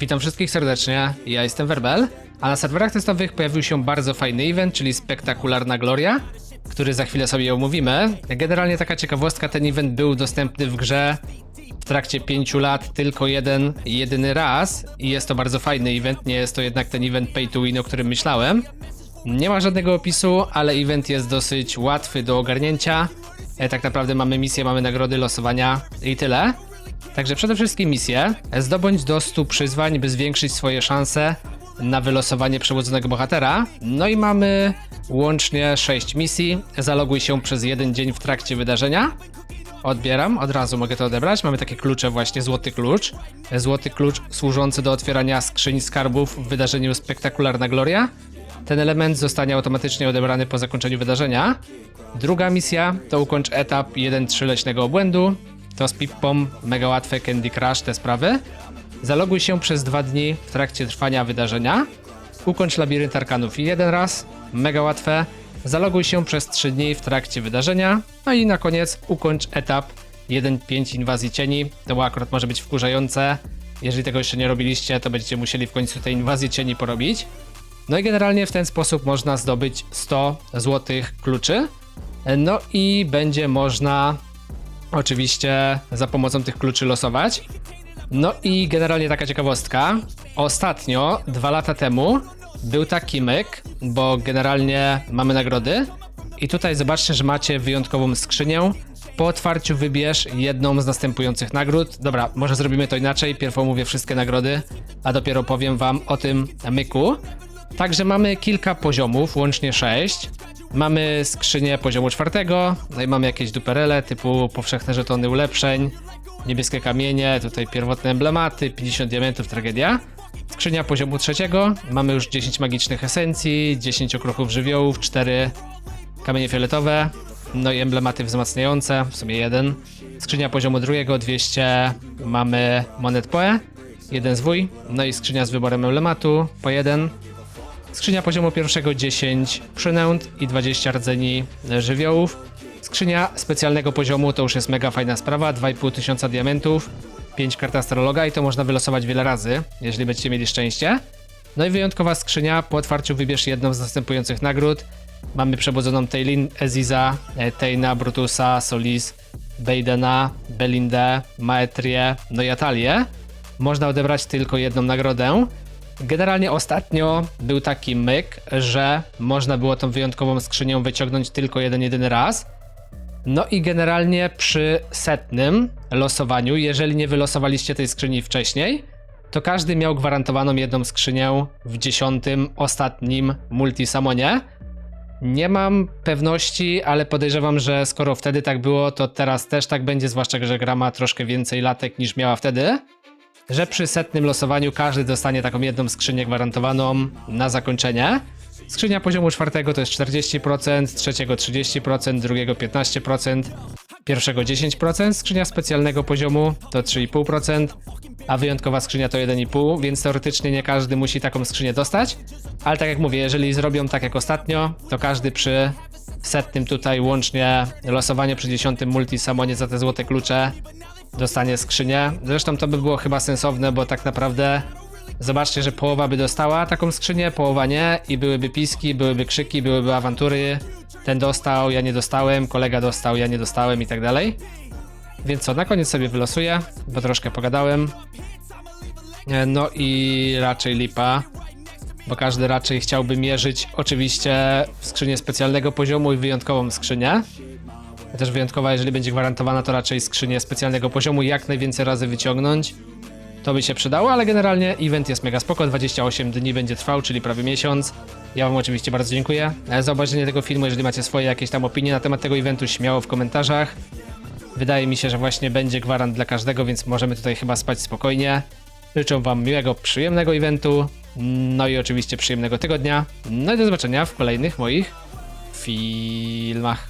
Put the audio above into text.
Witam wszystkich serdecznie, ja jestem Werbel, a na serwerach testowych pojawił się bardzo fajny event, czyli Spektakularna Gloria, który za chwilę sobie omówimy. Generalnie taka ciekawostka, ten event był dostępny w grze w trakcie 5 lat tylko jeden, jedyny raz i jest to bardzo fajny event, nie jest to jednak ten event pay to win, o którym myślałem. Nie ma żadnego opisu, ale event jest dosyć łatwy do ogarnięcia. E, Tak naprawdę mamy misje, mamy nagrody, losowania i tyle. Także przede wszystkim misję. Zdobądź do 100 przyzwań, by zwiększyć swoje szanse na wylosowanie przewodzonego bohatera. No i mamy łącznie 6 misji. Zaloguj się przez jeden dzień w trakcie wydarzenia. Odbieram, od razu mogę to odebrać. Mamy takie klucze, właśnie złoty klucz. Złoty klucz służący do otwierania skrzyń skarbów w wydarzeniu Spektakularna Gloria. Ten element zostanie automatycznie odebrany po zakończeniu wydarzenia. Druga misja to ukończ etap 1-3 leśnego obłędu. To z Pippą, mega łatwe Candy Crush, te sprawy. Zaloguj się przez dwa dni w trakcie trwania wydarzenia. Ukończ labirynt arkanów jeden raz, mega łatwe. Zaloguj się przez 3 dni w trakcie wydarzenia. No i na koniec ukończ etap 1-5 inwazji cieni. To akurat może być wkurzające. Jeżeli tego jeszcze nie robiliście, to będziecie musieli w końcu tej inwazji cieni porobić. No i generalnie w ten sposób można zdobyć 100 złotych kluczy. No i będzie można oczywiście za pomocą tych kluczy losować. No i generalnie taka ciekawostka. Ostatnio, dwa lata temu, był taki myk, bo generalnie mamy nagrody. I tutaj zobaczcie, że macie wyjątkową skrzynię. Po otwarciu wybierz jedną z następujących nagród. Dobra, może zrobimy to inaczej. Pierw omówię wszystkie nagrody, a dopiero powiem wam o tym myku. Także mamy kilka poziomów, łącznie 6. Mamy skrzynię poziomu czwartego, no i mamy jakieś duperele typu powszechne żetony ulepszeń, niebieskie kamienie, tutaj pierwotne emblematy, 50 diamentów, tragedia. Skrzynia poziomu trzeciego, mamy już 10 magicznych esencji, 10 okruchów żywiołów, 4 kamienie fioletowe, no i emblematy wzmacniające, w sumie jeden. Skrzynia poziomu drugiego, 200, mamy monet poe, jeden zwój, no i skrzynia z wyborem emblematu, po jeden. Skrzynia poziomu pierwszego 10 przynęt i 20 rdzeni żywiołów. Skrzynia specjalnego poziomu to już jest mega fajna sprawa, 2,5 tysiąca diamentów, 5 kart astrologa i to można wylosować wiele razy, jeżeli będziecie mieli szczęście. No i wyjątkowa skrzynia, po otwarciu wybierz jedną z następujących nagród. Mamy przebudzoną Taylin, Eziza, e, Tejna, Brutusa, Solis, Baidena, Belindę, Maetrię, no i Atalię. Można odebrać tylko jedną nagrodę. Generalnie ostatnio był taki myk, że można było tą wyjątkową skrzynią wyciągnąć tylko jeden, jedyny raz. No i generalnie przy setnym losowaniu, jeżeli nie wylosowaliście tej skrzyni wcześniej, to każdy miał gwarantowaną jedną skrzynię w dziesiątym, ostatnim multisamonie. Nie mam pewności, ale podejrzewam, że skoro wtedy tak było, to teraz też tak będzie, zwłaszcza, że gra ma troszkę więcej latek niż miała wtedy że przy setnym losowaniu każdy dostanie taką jedną skrzynię gwarantowaną na zakończenie. Skrzynia poziomu czwartego to jest 40%, trzeciego 30%, drugiego 15%, pierwszego 10%, skrzynia specjalnego poziomu to 3,5%, a wyjątkowa skrzynia to 1,5%, więc teoretycznie nie każdy musi taką skrzynię dostać, ale tak jak mówię, jeżeli zrobią tak jak ostatnio, to każdy przy setnym tutaj łącznie losowanie przy dziesiątym multisamonie za te złote klucze dostanie skrzynię. Zresztą to by było chyba sensowne, bo tak naprawdę zobaczcie, że połowa by dostała taką skrzynię, połowa nie i byłyby piski, byłyby krzyki, byłyby awantury. Ten dostał, ja nie dostałem, kolega dostał, ja nie dostałem i tak dalej. Więc co, na koniec sobie wylosuję, bo troszkę pogadałem. E, No i raczej lipa, bo każdy raczej chciałby mierzyć oczywiście skrzynię specjalnego poziomu i wyjątkową skrzynię. Też wyjątkowa, jeżeli będzie gwarantowana, to raczej skrzynię specjalnego poziomu jak najwięcej razy wyciągnąć. To by się przydało, ale generalnie event jest mega spoko. 28 dni będzie trwał, czyli prawie miesiąc. Ja wam oczywiście bardzo dziękuję e, za obejrzenie tego filmu. Jeżeli macie swoje jakieś tam opinie na temat tego eventu, śmiało w komentarzach. Wydaje mi się, że właśnie będzie gwarant dla każdego, więc możemy tutaj chyba spać spokojnie. Życzę wam miłego, przyjemnego eventu. No i oczywiście przyjemnego tygodnia. No i do zobaczenia w kolejnych moich filmach.